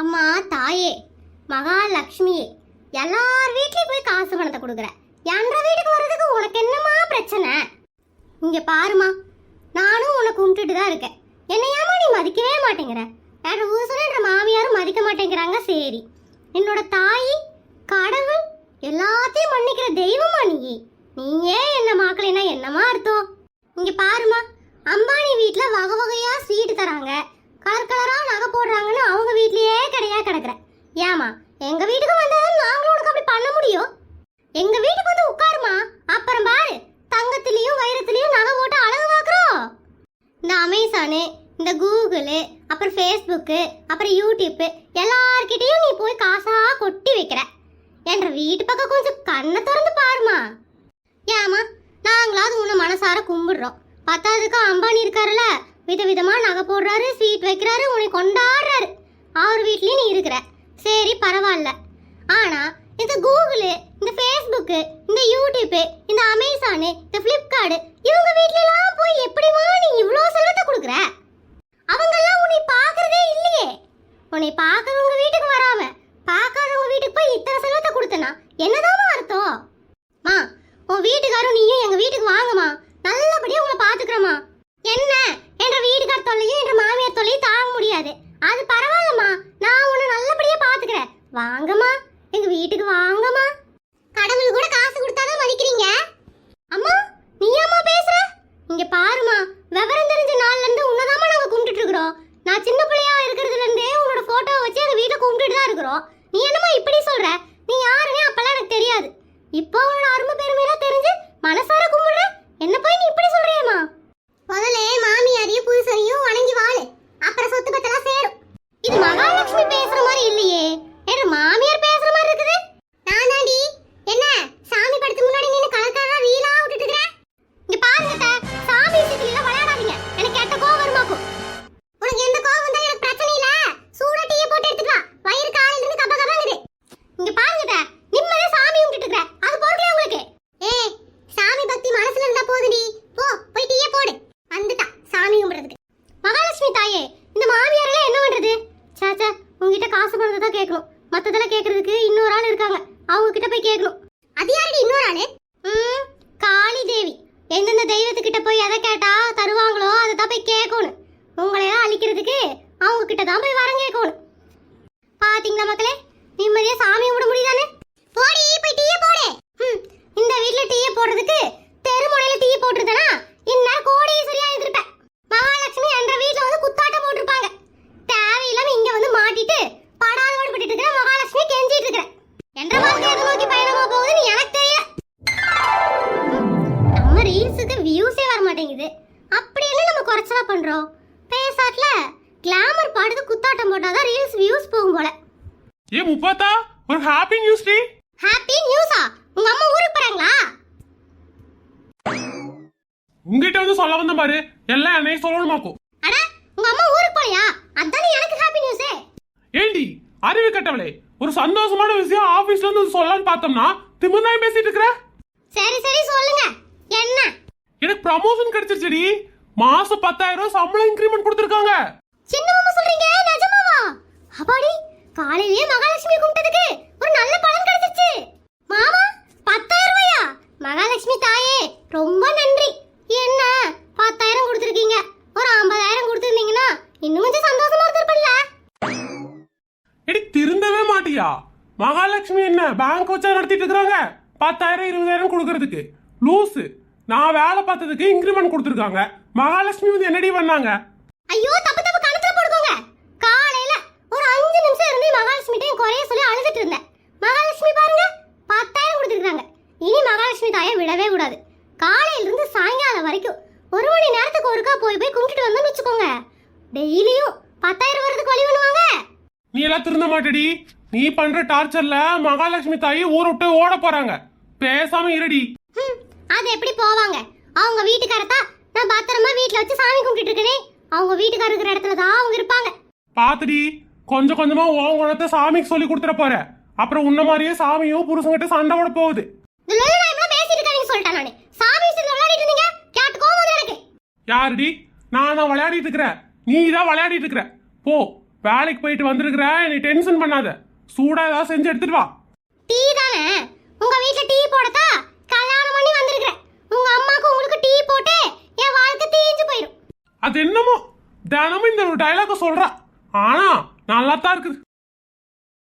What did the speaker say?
அம்மா தாயே மகாலட்சுமியே எல்லார் வீட்லேயும் போய் காசு பணத்தை கொடுக்குற. என்ற வீட்டுக்கு வர்றதுக்கு உனக்கு என்னம்மா பிரச்சனை? இங்கே பாருமா நானும் உன்னை கும்பிட்டுட்டு தான் இருக்கேன். என்னையாமா நீ மதிக்கவே மாட்டேங்கிற? என்ற ஊசன என்ற மாமியாரும் மதிக்க மாட்டேங்கிறாங்க சரி. என்னோட தாய் கடவுள் எல்லாத்தையும் மன்னிக்கிற தெய்வமா நீ நீயே என்ன மாக்கலைன்னா என்னமா அர்த்தம்? இங்கே பாருமா அம்பானி வீட்டில் வகை வகையாக ஸ்வீட் தராங்க. கலர் கலரா நகை போடுறாங்கன்னு அவங்க வீட்லயே கிடையா ஏமா எங்க வீட்டுக்கு வந்தாலும் நாங்களும் உனக்கு அப்படி பண்ண முடியும்? எங்க வீட்டுக்கு வந்து உட்காருமா அப்புறம் பாரு தங்கத்திலையும் வைரத்திலையும் நகை போட்டு அழகு பார்க்குறோம். இந்த அமேசானு இந்த கூகுளு அப்புறம் ஃபேஸ்புக்கு அப்புறம் யூடியூப்பு எல்லார்கிட்டயும் நீ போய் காசா கொட்டி வைக்கிற. என்ற வீட்டு பக்கம் கொஞ்சம் கண்ணை திறந்து பாருமா ஏமா நாங்களாவது உன்னை மனசார கும்பிடுறோம். பத்தாவதுக்கு அம்பானி இருக்காருல்ல விதவிதமா நகை போடுறாரு ஸ்வீட் வைக்கிறாரு உன்னை கொண்டா அவர் வீட்லயும் நீ இருக்கிற. சரி பரவாயில்ல. ஆனா இந்த கூகுளு இந்த ஃபேஸ்புக்கு இந்த யூடியூப்பு இந்த அமேசானு இந்த ஃப்ளிப்கார்டு இவங்க வீட்ல எல்லாம் போய் எப்படிமா நீ இவ்வளோ செல்வத்தை கொடுக்குற? அவங்கெல்லாம் உன்னை பார்க்குறதே இல்லையே. உன்னை பார்க்கறவங்க வீட்டுக்கு வராம பார்க்காதவங்க வீட்டுக்கு போய் இத்தனை செல்வத்தை கொடுத்தனா? என்னதாமா அர்த்தம்? மா உன் வீட்டுக்காரும் நீயும் எங்க வீட்டுக்கு வாங்கம்மா. நல்லபடியா உங்களை பாத்துக்கிறோமா என்ன? என்ற வீட்டுக்கார தொல்லையும் என்ற மாமியார் தொல்லையும் தாங்க முடியாது அது பரவாயில்லம்மா நான் உன்னை நல்லபடியா பாத்துக்கிறேன் வாங்கம்மா எங்க வீட்டுக்கு வாங்கம்மா கடவுள் கூட காசு கொடுத்தாதான் மதிக்கிறீங்க அம்மா நீ அம்மா பேசுற இங்க பாருமா விவரம் தெரிஞ்ச நாள்ல இருந்து உன்னதாம்மா நாங்க கும்பிட்டுட்டு இருக்கிறோம் நான் சின்ன பிள்ளையா இருக்கிறதுல இருந்தே உன்னோட போட்டோவை வச்சு எங்க வீட்டை கும்பிட்டுட்டு தான் இருக்கிறோம். நீ என்னமா இப்படி சொல்ற? இந்த மாமியார் எல்லாம் என்ன பண்றது? சாச்சா உங்ககிட்ட காசு பணத்தை தான் கேட்கணும். மத்ததெல்லாம் கேட்கறதுக்கு இன்னொரு ஆள் இருக்காங்க. அவங்க கிட்ட போய் கேட்கணும். அது யாரடி இன்னொரு ஆளு? ம் காளி தேவி. எந்தெந்த தெய்வத்துக்கிட்ட போய் எதை கேட்டா தருவாங்களோ அதை தான் போய் கேட்கணும். உங்களையெல்லாம் அழிக்கிறதுக்கு அவங்க கிட்ட தான் போய் வரம் கேட்கணும். பாத்தீங்களா மக்களே? நிம்மதியா சாமி கும்பிட பண்றோம். பேசாட்ல கிளாமர் பாடுது குத்தாட்டம் போட்டாதான் ரீல்ஸ் வியூஸ் போகும் போல. ஏ முப்பாத்தா ஒரு ஹாப்பி நியூஸ் டி. ஹாப்பி நியூஸா உங்க அம்மா ஊருக்கு போறாங்களா? உங்ககிட்ட வந்து சொல்ல வந்த பாரு. எல்லாம் என்னைய சொல்லணுமாக்கும். அட உங்க அம்மா ஊருக்கு போலையா? அதானே எனக்கு ஹாப்பி நியூஸே ஏண்டி அறிவு கட்டவளே. ஒரு சந்தோஷமான விஷயம் ஆபீஸ்ல இருந்து சொல்லலாம்னு பார்த்தோம்னா திமிர்னாய் பேசிட்டு இருக்கிற? சரி சரி சொல்லுங்க. என்ன? எனக்கு ப்ரமோஷன் கிடைச்சிருச்சுடி. மாசம் பத்தாயிரம் ரூபாய் சம்பளம் இன்க்ரிமெண்ட் கொடுத்துருக்காங்க. சின்ன மாமா சொல்றீங்க? நிஜமாவா? அப்பாடி காலையிலேயே மகாலட்சுமி கும்பிட்டதுக்கு ஒரு நல்ல பலன் கிடைச்சிருச்சு. மாமா பத்தாயிரம் ரூபாயா? மகாலட்சுமி தாயே ரொம்ப நன்றி. என்ன? பத்தாயிரம் கொடுத்துருக்கீங்க. ஒரு ஐம்பதாயிரம் கொடுத்துருந்தீங்கன்னா இன்னும் கொஞ்சம் சந்தோஷமா இருந்திருப்பல்ல எடி திருந்தவே மாட்டியா? மகாலட்சுமி என்ன பேங்க் வச்சா நடத்திட்டு இருக்காங்க பத்தாயிரம் இருபதாயிரம் கொடுக்கறதுக்கு. லூசு. நான் வேலை பார்த்ததுக்கு இன்க்ரிமெண்ட் கொடுத்துருக்காங்க. மகாலட்சுமி வந்து என்னடி பண்ணாங்க? ஐயோ தப்பு தப்பு கணத்துல போடுவோங்க காலையில ஒரு அஞ்சு நிமிஷம் இருந்து மகாலட்சுமி குறைய சொல்லி அழுதுட்டு இருந்தேன். மகாலட்சுமி பாருங்க பத்தாயிரம் கொடுத்துருக்காங்க இனி மகாலட்சுமி தாயை விடவே கூடாது. காலையில இருந்து சாயங்காலம் வரைக்கும் ஒரு மணி நேரத்துக்கு ஒருக்கா போய் போய் கும்பிட்டுட்டு வந்தோம்னு வச்சுக்கோங்க. டெய்லியும் பத்தாயிரம் வரதுக்கு வழி பண்ணுவாங்க. நீ எல்லாம் திருந்த மாட்டடி. நீ பண்ற டார்ச்சர்ல மகாலட்சுமி தாயி ஊரை விட்டு ஓட போறாங்க. பேசாம இருடி. அது எப்படி போவாங்க? அவங்க வீட்டுக்காரத்தா நான் பத்திரமா வீட்ல வச்சு சாமி கும்பிட்டு அவங்க வீட்டுக்கார இருக்கிற இடத்துல தான் அவங்க இருப்பாங்க. பாத்துடி கொஞ்சம் கொஞ்சமா உன் குணத்தை சாமிக்கு சொல்லி கொடுத்துட போற. அப்புறம் உன்ன மாதிரியே சாமியும் புருஷங்கிட்ட சண்டை போட போகுது. யாருடி? நான் தான் விளையாடிட்டு இருக்கிறேன். நீ தான் விளையாடிட்டு இருக்கிற. போ வேலைக்கு போயிட்டு வந்திருக்கிற நீ டென்ஷன் பண்ணாத. சூடா ஏதாவது செஞ்சு எடுத்துட்டு வா. டீ தானே? உங்க வீட்டுல டீ போடத்தா? அது என்னமோ? தினமும் இந்த ஒரு டைலாக சொல்கிறா ஆனால் நல்லா தான் இருக்குது.